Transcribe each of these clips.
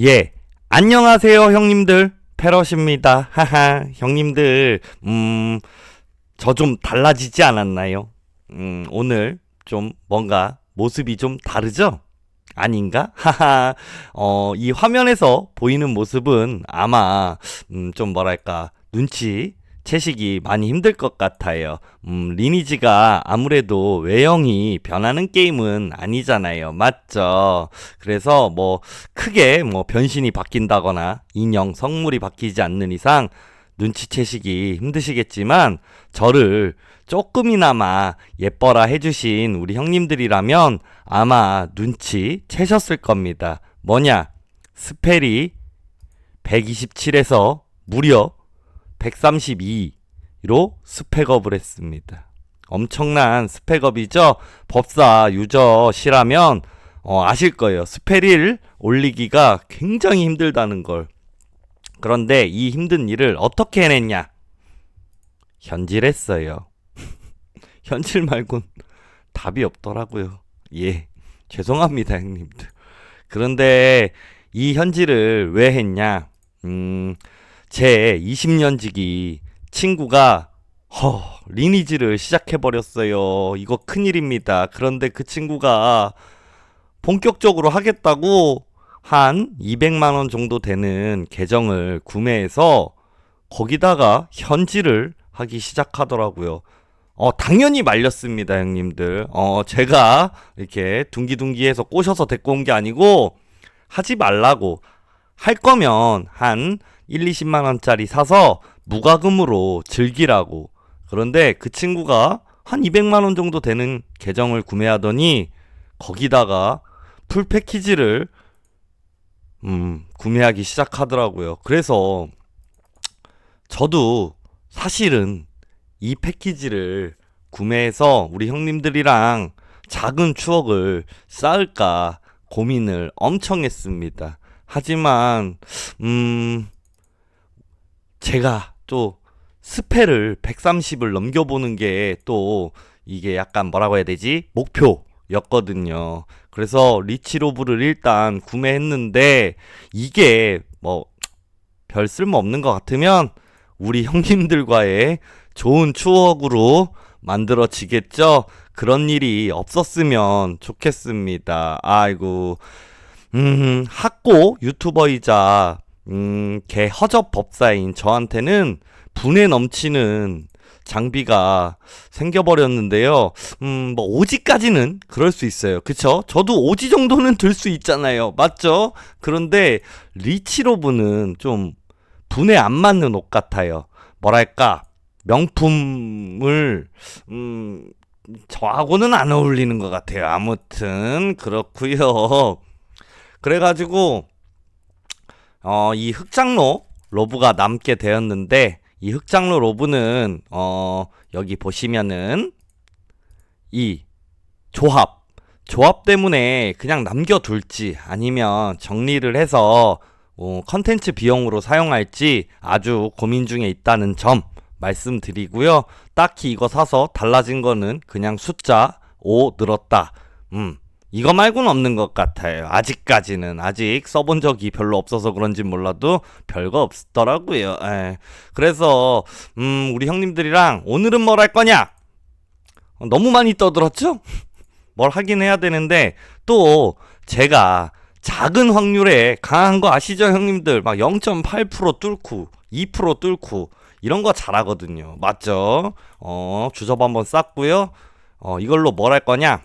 예, 안녕하세요, 형님들. 패럿입니다. 하하, 형님들, 음, 저 좀 달라지지 않았나요? 음, 오늘 좀 뭔가 모습이 좀 다르죠? 아닌가? 하하, 어, 이 화면에서 보이는 모습은 아마, 음, 좀 뭐랄까, 눈치, 채식이 많이 힘들 것 같아요. 음, 리니지가 아무래도 외형이 변하는 게임은 아니잖아요. 맞죠? 그래서 뭐 크게 뭐 변신이 바뀐다거나 인형, 성물이 바뀌지 않는 이상 눈치채시기 힘드시겠지만 저를 조금이나마 예뻐라 해주신 우리 형님들이라면 아마 눈치 채셨을 겁니다. 뭐냐? 스펠이 127에서 무려 132로 스펙업을 했습니다. 엄청난 스펙업이죠. 법사 유저시라면 어, 아실 거예요. 스펠을 올리기가 굉장히 힘들다는 걸. 그런데 이 힘든 일을 어떻게 해냈냐? 현질했어요. 현질 말곤 답이 없더라고요. 예. 죄송합니다, 형님들. 그런데 이 현질을 왜 했냐? 음, 제 20년 지기 친구가 허, 리니지를 시작해버렸어요. 이거 큰일입니다. 그런데 그 친구가 본격적으로 하겠다고 한 200만원 정도 되는 계정을 구매해서 거기다가 현질을 하기 시작하더라고요. 어, 당연히 말렸습니다, 형님들. 어, 제가 이렇게 둥기둥기해서 꼬셔서 데리고 온 게 아니고 하지 말라고. 할 거면 한 1, 20만 원짜리 사서 무과금으로 즐기라고. 그런데 그 친구가 한 200만 원 정도 되는 계정을 구매하더니 거기다가 풀 패키지를 음, 구매하기 시작하더라고요. 그래서 저도 사실은 이 패키지를 구매해서 우리 형님들이랑 작은 추억을 쌓을까 고민을 엄청 했습니다. 하지만 음 제가 또 스펠을 130을 넘겨보는 게 또 이게 약간 뭐라고 해야 되지? 목표 였거든요. 그래서 리치로브를 일단 구매했는데 이게 뭐 별 쓸모 없는 것 같으면 우리 형님들과의 좋은 추억으로 만들어지겠죠? 그런 일이 없었으면 좋겠습니다. 아이고. 음, 학고 유튜버이자 음, 개 허접 법사인 저한테는 분에 넘치는 장비가 생겨버렸는데요. 음, 뭐, 오지까지는 그럴 수 있어요. 그쵸? 저도 오지 정도는 들 수 있잖아요. 맞죠? 그런데, 리치로브는 좀, 분에 안 맞는 옷 같아요. 뭐랄까, 명품을, 음, 저하고는 안 어울리는 것 같아요. 아무튼, 그렇구요 그래가지고, 어, 이 흑장로 로브가 남게 되었는데 이 흑장로 로브는 어, 여기 보시면은 이 조합 조합 때문에 그냥 남겨둘지 아니면 정리를 해서 어, 컨텐츠 비용으로 사용할지 아주 고민 중에 있다는 점 말씀드리고요. 딱히 이거 사서 달라진 거는 그냥 숫자 5 늘었다. 음, 이거 말고는 없는 것 같아요. 아직까지는 아직 써본 적이 별로 없어서 그런지 몰라도 별거 없더라고요. 에. 예. 그래서 음 우리 형님들이랑 오늘은 뭘 할 거냐? 너무 많이 떠들었죠? 뭘 하긴 해야 되는데 또 제가 작은 확률에 강한 거 아시죠 형님들? 막 0.8% 뚫고 2% 뚫고 이런 거 잘하거든요. 맞죠? 어 주접 한번 쌌고요. 어 이걸로 뭘 할 거냐?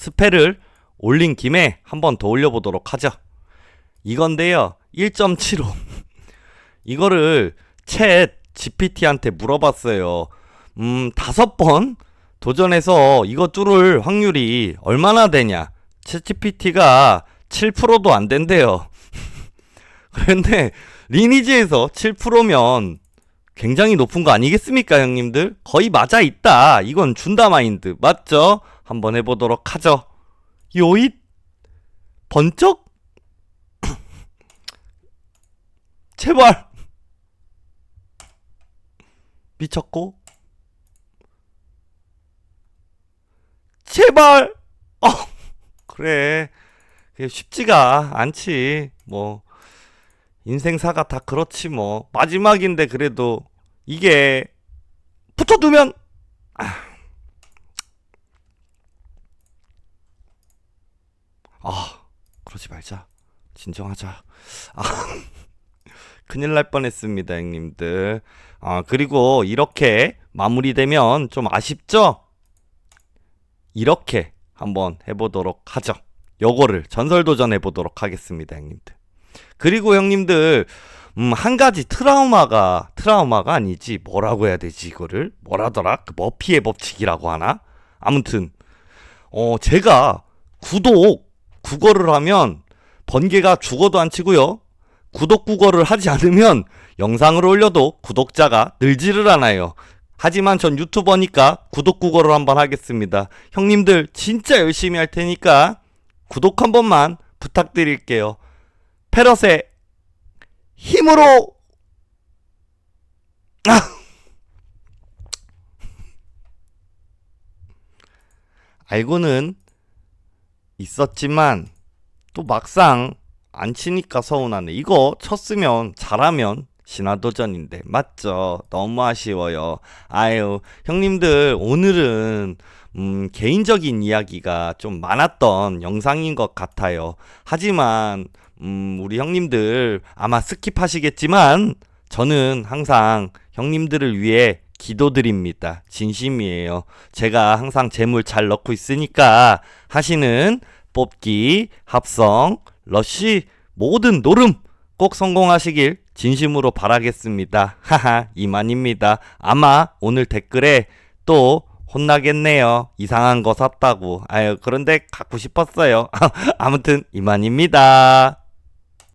스펠을 올린 김에 한 번 더 올려보도록 하죠. 이건데요. 1.75. 이거를 챗 GPT한테 물어봤어요. 음, 다섯 번 도전해서 이거 뚫을 확률이 얼마나 되냐? 챗 GPT가 7%도 안 된대요. 그런데 리니지에서 7%면 굉장히 높은 거 아니겠습니까, 형님들? 거의 맞아 있다. 이건 준다 마인드. 맞죠? 한번 해보도록 하죠. 요잇! 번쩍? 제발! 미쳤고? 제발! 어, 그래. 쉽지가 않지. 뭐 인생사가 다 그렇지 뭐. 마지막인데 그래도 이게 붙어두면 아, 그러지 말자. 진정하자. 아, 큰일 날 뻔했습니다, 형님들. 아, 그리고 이렇게 마무리되면 좀 아쉽죠? 이렇게 한번 해보도록 하죠. 요거를 전설도전 해보도록 하겠습니다, 형님들. 그리고 형님들, 음, 한 가지 트라우마가, 트라우마가 아니지, 뭐라고 해야 되지, 이거를? 뭐라더라? 그 머피의 법칙이라고 하나? 아무튼, 어, 제가 구독, 국어를 하면 번개가 죽어도 안 치고요. 구독 국어를 하지 않으면 영상을 올려도 구독자가 늘지를 않아요. 하지만 전 유튜버니까 구독 국어를 한번 하겠습니다. 형님들 진짜 열심히 할 테니까 구독 한 번만 부탁드릴게요. 페럿의 힘으로 아! 알고는 있었지만 또 막상 안 치니까 서운하네. 이거 쳤으면 잘하면 신화도전인데 맞죠? 너무 아쉬워요. 아유 형님들 오늘은 음, 개인적인 이야기가 좀 많았던 영상인 것 같아요. 하지만 음, 우리 형님들 아마 스킵하시겠지만 저는 항상 형님들을 위해 기도드립니다. 진심이에요. 제가 항상 재물 잘 넣고 있으니까 하시는 뽑기, 합성, 러쉬 모든 노름 꼭 성공하시길 진심으로 바라겠습니다. 하하 이만입니다. 아마 오늘 댓글에 또 혼나겠네요. 이상한 거 샀다고. 아유 그런데 갖고 싶었어요. 아무튼 이만입니다.